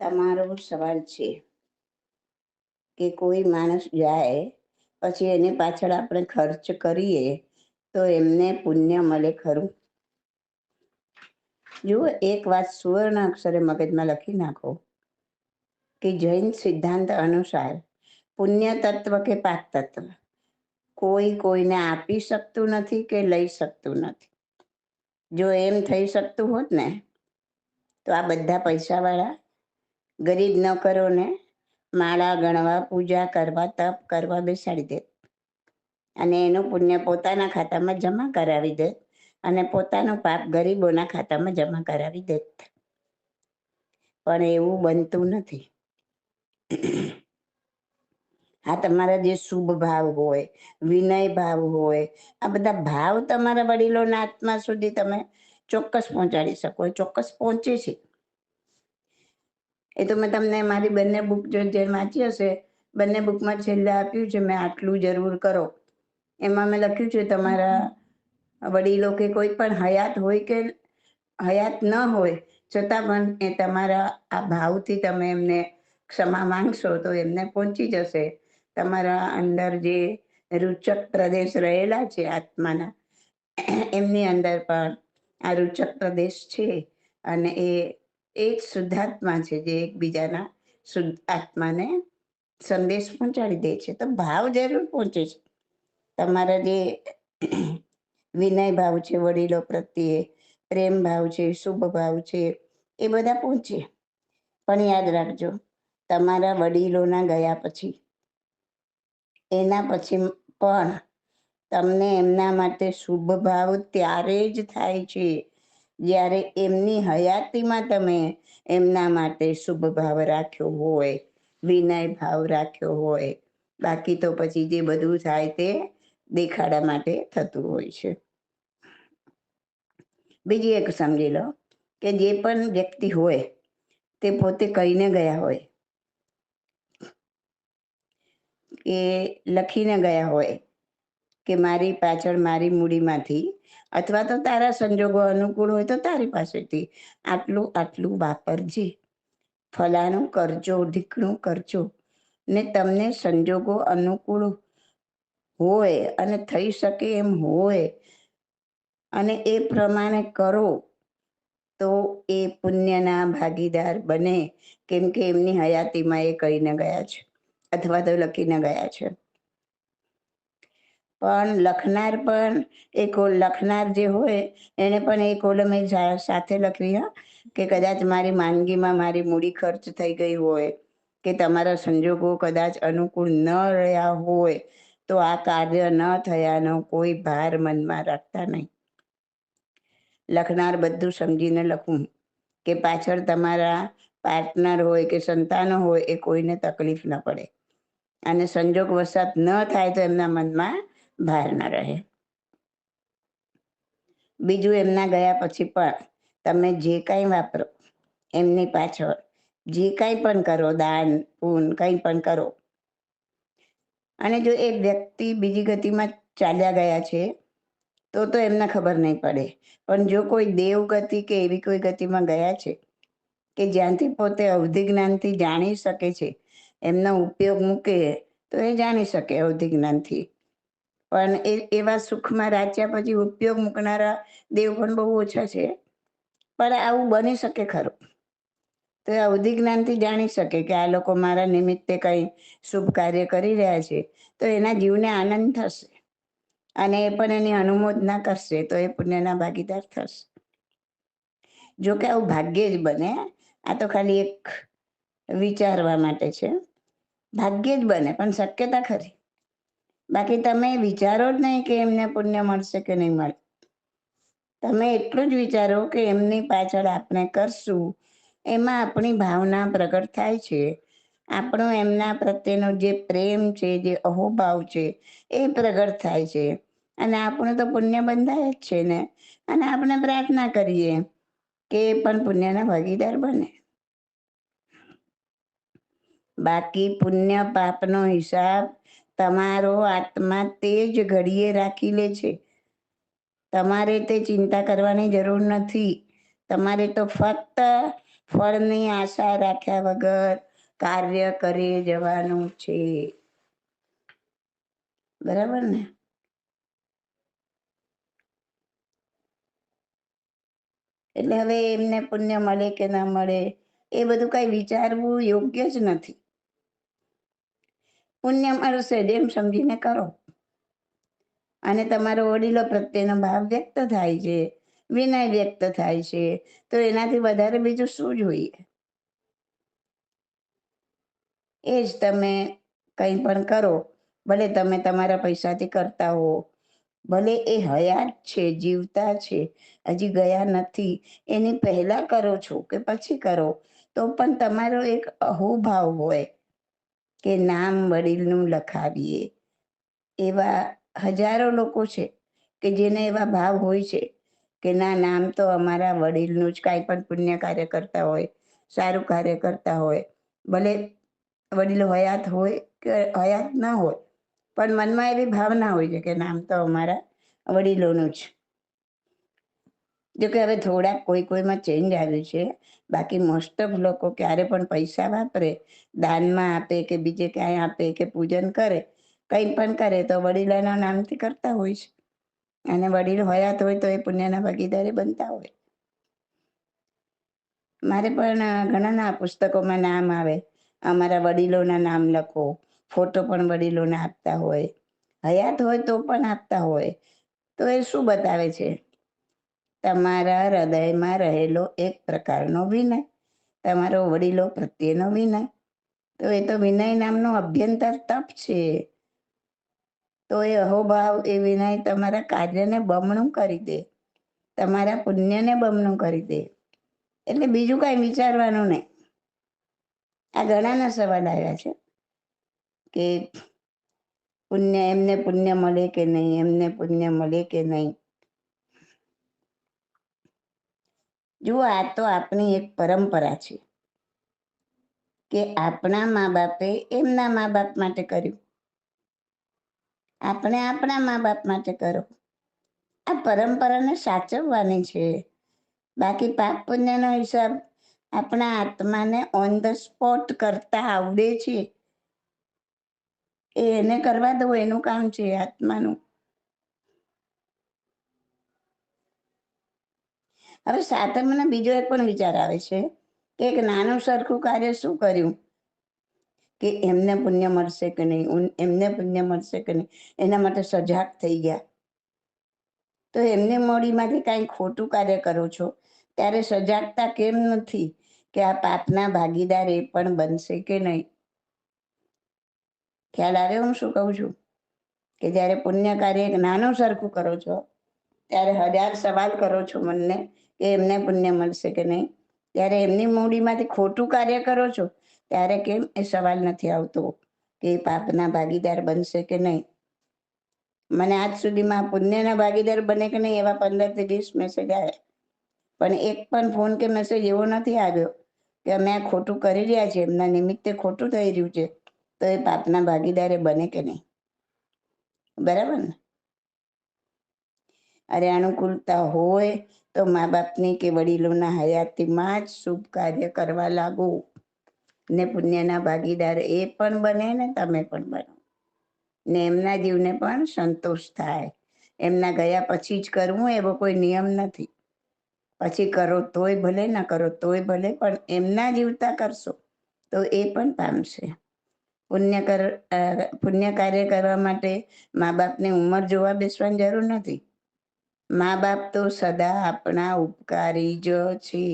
તમારો સવાલ છે કે કોઈ માણસ જાય, પછી એની પાછળ આપણે ખર્ચ કરીએ, તો એમને પુણ્ય મળે ખરું? જુઓ, એક વાત સુવર્ણ અક્ષરે મગજમાં લખી નાખો કે જૈન સિદ્ધાંત અનુસાર પુણ્ય તત્વ કે પાક તત્વ? કોઈ કોઈને આપી શકતું નથી કે લઈ શકતું નથી? જો એમ થઈ શકતું હોત ને, તો આ બધા પૈસાવાળા ગરીબ નોકરોને માળા ગણવા, પૂજા કરવા, તપ કરવા બેસાડી દે. અને એનું પુણ્ય પોતાના ખાતામાં જમા કરાવી દે અને પોતાનું પાપ ગરીબોના ખાતામાં જમા કરાવી દે. પણ એવું બનતું નથી. આ તમારા જે શુભ ભાવ હોય, વિનય ભાવ હોય, આ બધા ભાવ તમારા વડીલોના આત્મા સુધી તમે ચોક્કસ પહોંચાડી શકો, ચોક્કસ પહોંચે છે. એ તો મેં તમને મારી બંને બુક જે વાંચી હશે, બંને બુકમાં છેલ્લે આપ્યું છે, મેં આટલું જરૂર કરો. એમાં મેં લખ્યું છે, તમારા વડીલો કે કોઈ પણ હયાત હોય કે હયાત ન હોય, છતાં પણ એ તમારા આ ભાવથી તમે એમને ક્ષમા માંગશો તો એમને પહોંચી જશે. તમારા અંદર જે રૂચક પ્રદેશ રહેલા છે, આત્માના, એમની અંદર પણ આ રૂચક પ્રદેશ છે. અને એ એ જ શુદ્ધાત્મા છે જે એકબીજાના શુદ્ધ આત્માને સંદેશ પહોંચાડી દે છે. તો ભાવ જરૂર પહોંચે છે. તમારા જે વિનય ભાવ છે, વડીલો પ્રત્યે પ્રેમ ભાવ છે, શુભ ભાવ છે, એ બધા પહોંચે. પણ યાદ રાખજો, તમારા વડીલોના ગયા પછી, એના પછી પણ તમને એમના માટે શુભ ભાવ ત્યારે જ થાય છે. જ્યારે એમની હયાતીમાં તમે એમના માટે શુભ ભાવ રાખ્યો હોય, વિનય ભાવ રાખ્યો હોય, બાકી તો પછી જે બધું થાય તે દેખાડા માટે થતું હોય છે. બીજી એક સમજી લો કે જે પણ વ્યક્તિ હોય, તે પોતે કહીને ગયા હોય, કે લખીને ગયા હોય કે મારી પાછળ મારી મૂડીમાંથી, અથવા તો તારા સંજોગો અનુકૂળ હોય તો તારી પાસેથી આટલું આટલું વાપરજે. ફલાણું કરજો, ઢીકણું કરજો. ને તમને સંજોગો અનુકૂળ હોય અને થઈ શકે એમ હોય, અને એ પ્રમાણે કરો, તો એ પુણ્યના ભાગીદાર બને. કેમ કે એમની હયાતીમાં એ કહીને ગયા છે, અથવા તો લખીને ગયા છે. પણ લખનાર પણ એ કોલ લખનાર જે હોય એને પણ એ કોલમ એ સાથે લખવી, હા. કે કદાચ મારી માંદગીમાં મારી મૂડી ખર્ચ થઈ ગઈ હોય કે તમારા સંજોગો કદાચ અનુકૂળ ન રહ્યા હોય તો આ કાર્ય ન થયાનો કોઈ ભાર મનમાં રાખતા નહીં. લખનાર બધું સમજીને લખવું. કે પાછળ તમારા પાર્ટનર હોય કે સંતાનો હોય એ કોઈને તકલીફ ન પડે. અને સંજોગ વસાત ન થાય તો એમના મનમાં ભાર ન રહે. બીજું એમના ગયા પછી પણ તમે જે કાંઈ વાપરો, એમની પાછળ જે કાંઈ પણ કરો, દાન, પૂન, કંઈ પણ કરો. અને જો એ વ્યક્તિ બીજી ગતિમાં ચાલ્યા ગયા છે, તો તો એમને ખબર નહીં પડે. પણ જો કોઈ દેવ ગતિ કે એવી કોઈ ગતિમાં ગયા છે, કે જ્યાંથી પોતે અવધિ જ્ઞાનથી જાણી શકે છે, એમનો ઉપયોગ મૂકે તો એ જાણી શકે અવધિ જ્ઞાનથી. પણ એ, એવા સુખમાં રાચ્યા પછી ઉપયોગ મૂકનારા દેવ પણ બહુ ઓછા છે. પણ આવું બની શકે ખરું. તો એ અવધિ જ્ઞાનથી જાણી શકે કે આ લોકો મારા નિમિત્તે કંઈ શુભ કાર્ય કરી રહ્યા છે. તો એના જીવને આનંદ થશે. અને એ પણ એની અનુમોદના કરશે તો એ પુણ્યના ભાગીદાર થશે. જો કે આવું ભાગ્યે જ બને. આ તો ખાલી એક વિચારવા માટે છે. ભાગ્યે જ બને, પણ શક્યતા ખરી. બાકી તમે વિચારો જ નહીં કે એમને પુણ્ય મળશે કે નહીં મળે. તમે એટલું જ વિચારો કે એમની પાછળ આપણે કરશું. એમાં આપણી ભાવના પ્રગટ થાય છે. આપણો એમના પ્રત્યેનો જે પ્રેમ છે, જે અહોભાવ છે, એ પ્રગટ થાય છે. અને આપણું તો પુણ્ય બંધાય જ છે ને. અને આપણે પ્રાર્થના કરીએ કે એ પણ પુણ્યના ભાગીદાર બને. બાકી પુણ્ય પાપનો હિસાબ તમારો આત્મા તે જ ઘડીએ રાખી લે છે. તમારે તે ચિંતા કરવાની જરૂર નથી. તમારે તો ફક્ત ફળની આશા રાખ્યા વગર કાર્ય કરી જવાનું છે. બરાબર ને? એટલે હવે એમને પુણ્ય મળે કે ના મળે એ બધું કઈ વિચારવું યોગ્ય જ નથી. પુણ્ય મારું છે, એમ સમજીને કરો. અને તમારો વડીલો પ્રત્યેનો ભાવ વ્યક્ત થાય છે, વિનય વ્યક્ત થાય છે, તો એનાથી વધારે બીજું શું જોઈએ? એ જ તમે કંઈ પણ કરો, ભલે તમે તમારા પૈસાથી કરતા હો, ભલે એ હયાત છે, જીવતા છે, હજી ગયા નથી, એની પહેલા કરો છો કે પછી કરો, તો પણ તમારો એક અહોભાવ હોય. કે નામ વડીલનું લખાવીએ. એવા હજારો લોકો છે કે જેને એવા ભાવ હોય છે કે ના, નામ તો અમારા વડીલનું જ કાંઈ પણ પુણ્ય કાર્ય કરતા હોય, સારું કાર્ય કરતા હોય. ભલે વડીલો હયાત હોય કે હયાત ના હોય, પણ મનમાં એવી ભાવના હોય છે કે નામ તો અમારા વડીલોનું જ. જો કે હવે થોડાક કોઈ કોઈમાં ચેન્જ આવ્યું છે. બાકી મોસ્ટ ઓફ લોકો ક્યારે પણ પૈસા વાપરે, દાનમાં આપે કે બીજે ક્યાંય આપે કે પૂજન કરે, કંઈ પણ કરે તો વડીલોના નામથી કરતા હોય છે. અને વડીલ હયાત હોય તો એ પુણ્યના ભાગીદારે બનતા હોય. મારે પણ ઘણાના પુસ્તકોમાં નામ આવે. અમારા વડીલોના નામ લખો, ફોટો પણ વડીલોને આપતા હોય. હયાત હોય તો પણ આપતા હોય. તો એ શું બતાવે છે? તમારા હૃદયમાં રહેલો એક પ્રકારનો વિનય, તમારો વડીલો પ્રત્યેનો વિનય. તો એ તો વિનય નામનો અભ્યંતર તપ છે. તો એ અહોભાવ, એ વિનય તમારા કાર્યને બમણું કરી દે. તમારા પુણ્યને બમણું કરી દે. એટલે બીજું કાંઈ વિચારવાનું નહીં. આ ઘણાના સવાલ આવ્યા છે કે પુણ્ય એમને પુણ્ય મળે કે નહીં, એમને પુણ્ય મળે કે નહીં? જુઓ, આ તો આપણી એક પરંપરા છે કે આપણા મા બાપે એમના મા બાપ માટે કર્યું. આપણે આપણા મા બાપ માટે કરો. આ પરંપરાને સાચવવાની છે. બાકી પાપ પુણ્યનો હિસાબ આપણા આત્માને ઓન ધ સ્પોટ કરતા આવડે છે. એને કરવા દો, એનું કામ છે, આત્માનું. હવે સાથે મને બીજો એક પણ વિચાર આવે છે કે એક નાનું સરખું કાર્ય શું કર્યું? કે એમને પુણ્ય મળશે કે નહીં? એમને પુણ્ય મળશે કે નહીં? એના માટે સજાગ થઈ ગયા. તો એમને મોડીમાંથી કાંઈ ખોટું કાર્ય કરો છો? ત્યારે સજાગતા કેમ નથી કે આ પાપના ભાગીદાર એ પણ બનશે કે નહીં? ખ્યાલ આવે હું શું કહું છું? કે જ્યારે પુણ્ય કાર્ય એક નાનું સરખું કરો છો, ત્યારે હજાર સવાલ કરો છો મનને કે એમને પુણ્ય મળશે કે નહીં? ત્યારે એમની મૂડીમાંથી ખોટું કાર્ય કરો છો, ત્યારે કેમ એ સવાલ નથી આવતો કે એ પાપના ભાગીદાર બનશે કે નહીં? મને આજ સુધીમાં પુણ્યના ભાગીદાર બને કે નહીં એવા પંદરથી વીસ મેસેજ આવ્યા. પણ એક પણ ફોન કે મેસેજ એવો નથી આવ્યો કે અમે આ ખોટું કરી રહ્યા છીએ, એમના નિમિત્તે ખોટું થઈ રહ્યું છે, તો એ પાપના ભાગીદારે બને કે નહીં? બરાબર ને? અરે, અનુકૂળતા હોય તો મા બાપની કે વડીલોના હયાતીમાં જ શુભ કાર્ય કરવા લાગો. ને પુણ્યના ભાગીદાર એ પણ બને ને તમે પણ બનો. ને એમના જીવને પણ સંતોષ થાય. એમના ગયા પછી જ કરવું એવો કોઈ નિયમ નથી. પછી કરો તોય ભલે, ના કરો તોય ભલે, પણ એમના જીવતા કરશો તો એ પણ પામશે પુણ્ય કર પુણ્ય કાર્ય કરવા માટે મા બાપની ઉંમર જોવા બેસવાની જરૂર નથી. મા બાપ તો સદા આપણા ઉપકારી જ છે.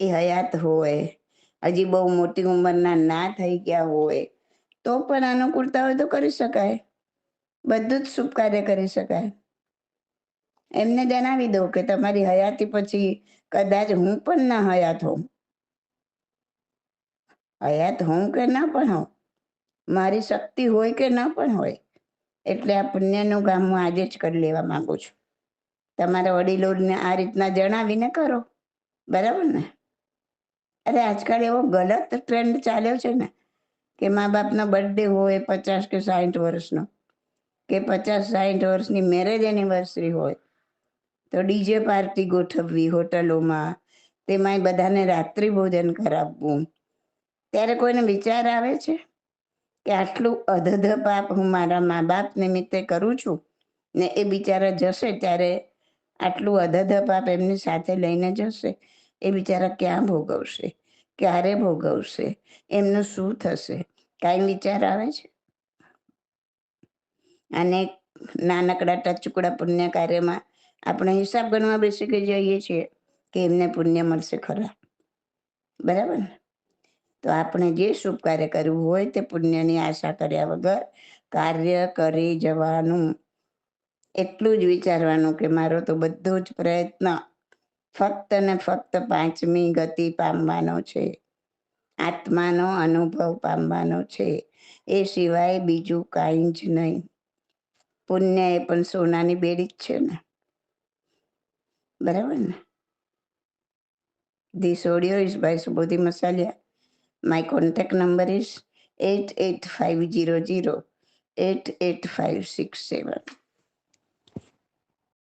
એ હયાત હોય. હજી બહુ મોટી ઉંમરના ના થઈ ગયા હોય. તો પણ અનુકૂળતા હોય તો કરી શકાય. બધું જ શુભ કાર્ય કરી શકાય. એમને જણાવી દો કે તમારી હયાતી પછી કદાચ હું પણ ના હયાત હોઉં. હયાત હોઉં કે ના પણ હોઉં? મારી શક્તિ હોય કે ના પણ હોય? એટલે આ પુણ્યનું કામ હું આજે જ કરી લેવા માંગુ છું. તમારા વડીલોને આ રીતના જણાવીને કરો. બરાબર ને? અરે આજકાલ એવો ગલત ટ્રેન્ડ ચાલ્યો છે ને કે મા બાપનો બર્થડે હોય પચાસ કે સાઠ વર્ષનો, કે પચાસ સાઠ વર્ષની મેરેજ એનિવર્સરી હોય, તો ડીજે પાર્ટી ગોઠવવી હોટલોમાં, તેમાંય બધાને રાત્રિ ભોજન કરાવવું. ત્યારે કોઈને વિચાર આવે છે કે આટલું અધધ પાપ હું મારા મા બાપ નિમિત્તે કરું છું ને એ બિચારા જશે ત્યારે આટલું અધધ પાપ એમની સાથે લઈને જશે, એ બિચારા ક્યાં ભોગવશે? ક્યારે ભોગવશે? એમનું શું થશે? કાંઈ વિચાર આવે છે? અને નાનકડા ટચુકડા પુણ્ય કાર્યમાં આપણે હિસાબ ગણવા બેસી કે જઈએ છીએ કે એમને પુણ્ય મળશે ખરા? બરાબર ને? તો આપણે જે શુભ કાર્ય કરવું હોય તે પુણ્યની આશા કર્યા વગર કાર્ય કરી જવાનું એટલું જ વિચારવાનું કે મારો તો બધો જ પ્રયત્ન ફક્ત ને ફક્ત પાંચમી ગતિ પામવાનો છે. આત્માનો અનુભવ પામવાનો છે. એ સિવાય બીજું કાંઈ જ નહીં. પુણ્ય એ પણ સોનાની બેડી જ છે ને. બરાબર ને? This audio is by Subodhi Masalia. My contact number is 88500 88567.